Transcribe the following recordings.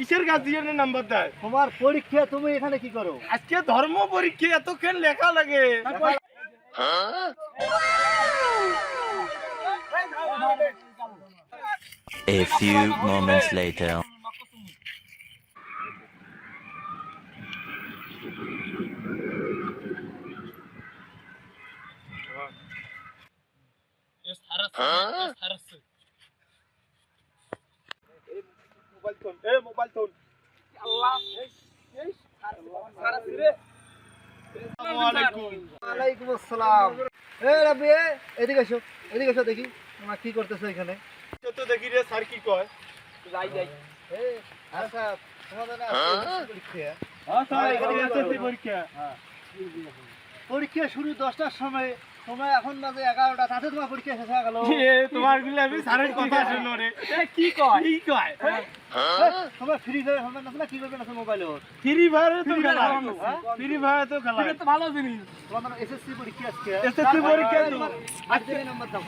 কিসের গার্জিয়ানের নাম্বার দেয়? তোমার পরীক্ষা তুমি এখানে কি করো? আজকে ধর্ম পরীক্ষা এতক্ষণ লেখা লাগে। A few moments later. Mobile phone A mobile phone. আসসালামু ওয়ালাইকুম আসসালাম এ রাবি এদিকে এসো এদিকে এসো দেখি তোমরা কি করতেছো এখানে। তো দেখি রে স্যার কি কয়? এ আচ্ছা তোমাদের না পরীক্ষা হ্যাঁ স্যার, এখানে পরীক্ষা। পরীক্ষা শুরু দশটার সময় সময় এখন বাজে এগারোটা তাতে তোমার পরীক্ষা শেষ হয়ে গেল। এ তোমারগুলো আমি স্যারের কথা শুনো রে। এ কি কয়? কি কয়? তোমার ফ্রি ফায়ার হবে না কি করবে না মোবাইলে ফ্রি ফায়ারে তো খেলা। হ্যাঁ? ফ্রি ফায়ারে তো খেলা। ভালো জিনিস। তোমার এসএসসি পরীক্ষা আজকে। SSC পরীক্ষা তো। নাম্বার দাও।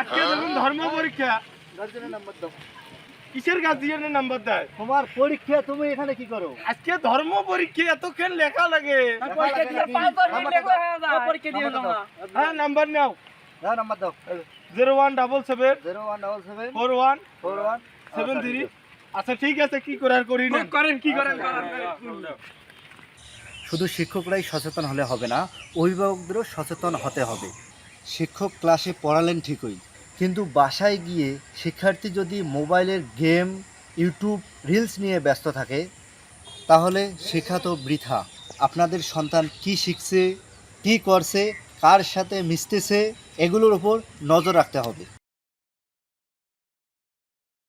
আজকে ধর্ম পরীক্ষা। গার্জেনের নাম্বার দাও। কিসের গার্জিয়ানের নাম্বার দেয়? তোমার পরীক্ষা তুমি এখানে কি করো? আজকে ধর্ম পরীক্ষা এতক্ষণ লেখা লাগে। হয়ে নাম্বার। দাও। হ্যাঁ নাম্বার নাও। দাও নাম্বার দাও। Zero one double seven zero one double seven four one four one seven three আচ্ছা ঠিক আছে কি করার করি না। করেন কি করেন করেন শুধু শিক্ষকরাই সচেতন হলে হবে না অভিভাবকদেরও সচেতন হতে হবে। শিক্ষক ক্লাসে পড়ালেন ঠিকই। কিন্তু বাসায় গিয়ে শিক্ষার্থী যদি মোবাইলের গেম, ইউটিউব, রিলস নিয়ে ব্যস্ত থাকে, তাহলে শেখা তো বৃথা। আপনাদের সন্তান কি শিখছে, কি করছে, কার সাথে মিশতেছে, এগুলোর উপর নজর রাখতে হবে।